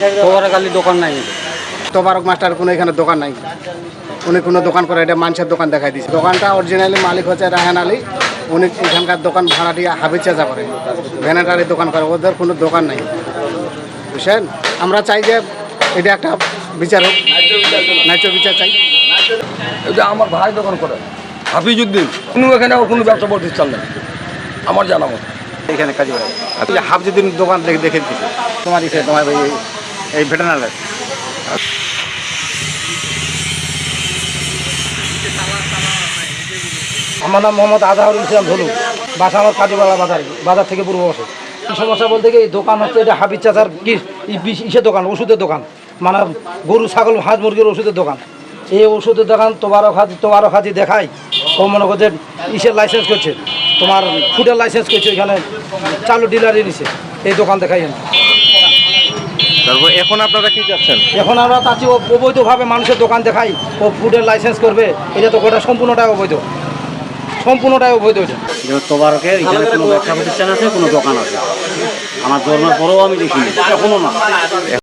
তোবারকালি দোকান নাই। তোবারক মাস্টার কোনো এখানে দোকান নাই। উনি কোনো দোকান করে এটা মানুষের দোকান দেখাই দিচ্ছে দোকানটা অরিজিনালি মালিক হচ্ছে রাহান আলী। উনি এখানকার দোকান ভাড়াটি হাবিজ চাচা করে। ভ্যানাটারি দোকান করে ওদের কোনো দোকান নাই। বুঝছেন? আমরা চাই যে এটা একটা বিচার হোক। ন্যায্য বিচার চাই। এটা আমার ভাই দোকান করে। হাফিজুদ্দিন কোনো এখানে কোনো ব্যবসা প্রতিষ্ঠান নেই। আমার জানা মতো। এখানে কাজে লাগে হাফজিদিন দোকান দেখে দেখে দিচ্ছে তোমার ইসে তোমার এই ভেটেনারি আমার নাম মোহাম্মদ আজহারুল ইসলাম ধলু, বাসা আমার কাজীবালা বাজার বাজার থেকে পূর্ব বসে সমস্যা বলতে কি দোকান হচ্ছে এটা হাবিজ চাচার ইসের দোকান, ওষুধের দোকান। মানে গরু, ছাগল, হাঁস, মুরগির ওষুধের দোকান। এই ওষুধের দোকান তোবারক হাজি তোবারক হাজি দেখাই। ও মনে করছে ইসের লাইসেন্স করছে। তোমার ফুডের লাইসেন্স করছে এখানে চালু ডিলারই নিছে। এই দোকান দেখাই তারপর এখন আপনারা কি চাচ্ছেন? এখন আমরা চাচ্ছি ও অবৈধভাবে মানুষের দোকান দেখাই ও ফুডের লাইসেন্স করবে। এটা তো গোটা সম্পূর্ণটাই অবৈধ। সম্পূর্ণটাই অবৈধ এটা। তোবারকের এখানে কোনো ব্যবসা প্রতিষ্ঠান আছে কোনো দোকান আছে। আমার জন্মের পরেও আমি দেখিনি এখনও না।